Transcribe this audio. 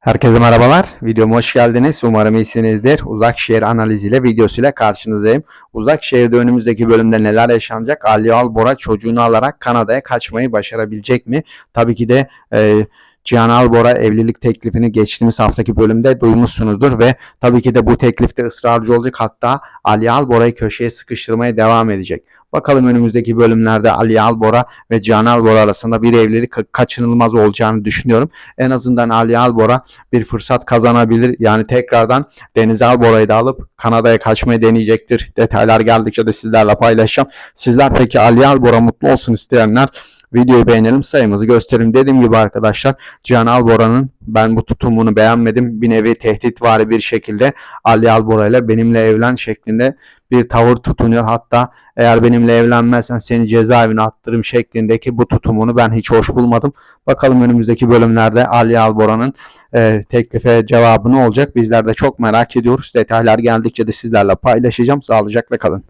Herkese merhabalar. Videoma hoş geldiniz. Umarım iyisinizdir. Uzak şehir analiziyle videosuyla karşınızdayım. Uzak şehirde önümüzdeki bölümde neler yaşanacak? Ali Albora çocuğunu alarak Kanada'ya kaçmayı başarabilecek mi? Tabii ki de e, Cihan Albora evlilik teklifini geçtiğimiz haftaki bölümde duymuşsunuzdur ve tabii ki de bu teklifte ısrarcı olacak. Hatta Ali Albora'yı köşeye sıkıştırmaya devam edecek. Bakalım önümüzdeki bölümlerde Ali Albora ve Cihan Albora arasında bir evlilik ka- kaçınılmaz olacağını düşünüyorum. En azından Ali Albora bir fırsat kazanabilir. Yani tekrardan Deniz Albora'yı da alıp Kanada'ya kaçmayı deneyecektir. Detaylar geldikçe de sizlerle paylaşacağım. Sizler peki Ali Albora mutlu olsun isteyenler videoyu beğenelim sayımızı gösterin. Dediğim gibi arkadaşlar Cihan Albora'nın ben bu tutumunu beğenmedim. Bir nevi tehditvari bir şekilde Ali Albora ile benimle evlen şeklinde bir tavır tutunuyor. Hatta eğer benimle evlenmezsen seni cezaevine attırım şeklindeki bu tutumunu ben hiç hoş bulmadım. Bakalım önümüzdeki bölümlerde Ali Albora'nın e, teklife cevabı ne olacak? Bizler de çok merak ediyoruz. Detaylar geldikçe de sizlerle paylaşacağım. Sağlıcakla kalın.